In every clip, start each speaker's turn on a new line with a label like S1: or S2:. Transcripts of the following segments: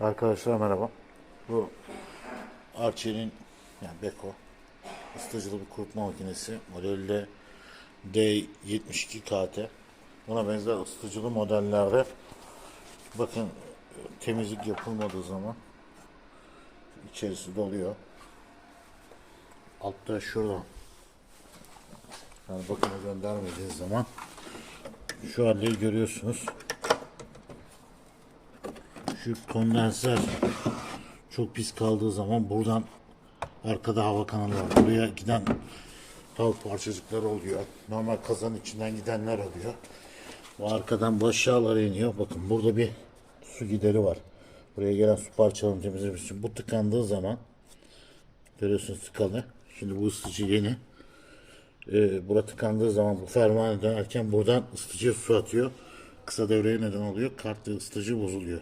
S1: Arkadaşlar merhaba. Bu Arçelik'in yani Beko ısıtıcılı bir kurutma makinesi. Modelde D72 KT. Buna benzer ısıtıcılı modellerde bakın temizlik yapılmadığı zaman içerisi doluyor. Altta şurada yani bakıma göndermediğiniz zaman şu halleri görüyorsunuz. Şu kondenser çok pis kaldığı zaman buradan arkada hava kanalı var. Buraya giden tavuk parçacıkları oluyor. Normal kazanın içinden gidenler oluyor. Bu arkadan bu aşağılara iniyor. Bakın burada bir su gideri var. Buraya gelen su parçalarını temizlemek için. Bu tıkandığı zaman görüyorsunuz tıkalı. Şimdi bu ısıtıcı yeni. Ee, bura tıkandığı zaman bu fermuarı dönerken buradan ısıtıcıya su atıyor. Kısa devreye neden oluyor. Kartlı ısıtıcı bozuluyor.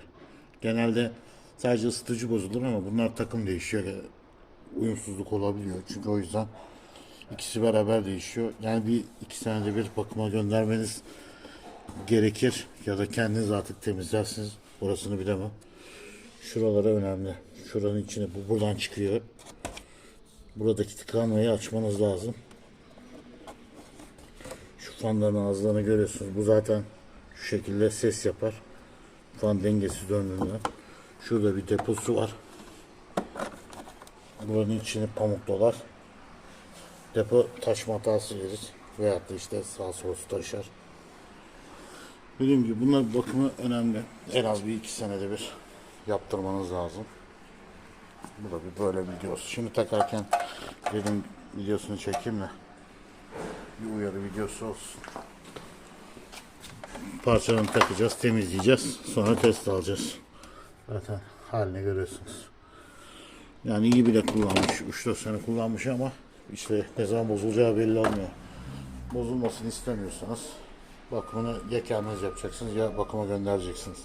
S1: Genelde sadece ısıtıcı bozulur ama bunlar takım değişiyor. Uyumsuzluk olabiliyor. Çünkü o yüzden ikisi beraber değişiyor. Yani bir iki senede bir bakıma göndermeniz gerekir. Ya da kendiniz artık temizlersiniz. Orasını bilemem. Şuralara önemli. Şuranın içine bu buradan çıkıyor. Buradaki tıkanmayı açmanız lazım. Şu fanların ağızlarını görüyorsunuz. Bu zaten şu şekilde ses yapar. Fan dengesi döndüğünde. Şurada bir deposu var. Buranın içine pamuk dolar. Depo taşma hatası verir. Veyahut da işte sağ sol su taşar. Dediğim gibi bunlar bakımı önemli. En az bir iki senede bir yaptırmanız lazım. Bu da bir böyle videosu. Şimdi takarken dedim videosunu çekeyim de bir uyarı videosu olsun. Parçalarını takacağız, temizleyeceğiz. Sonra test alacağız. Zaten halini görüyorsunuz. Yani iyi bile kullanmış. 3-4 sene kullanmış ama işte ne zaman bozulacağı belli olmuyor. Bozulmasını istemiyorsanız bakımını ya kendiniz yapacaksınız ya bakıma göndereceksiniz.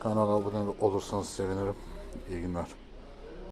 S1: Kanala abone olursanız sevinirim. İyi günler.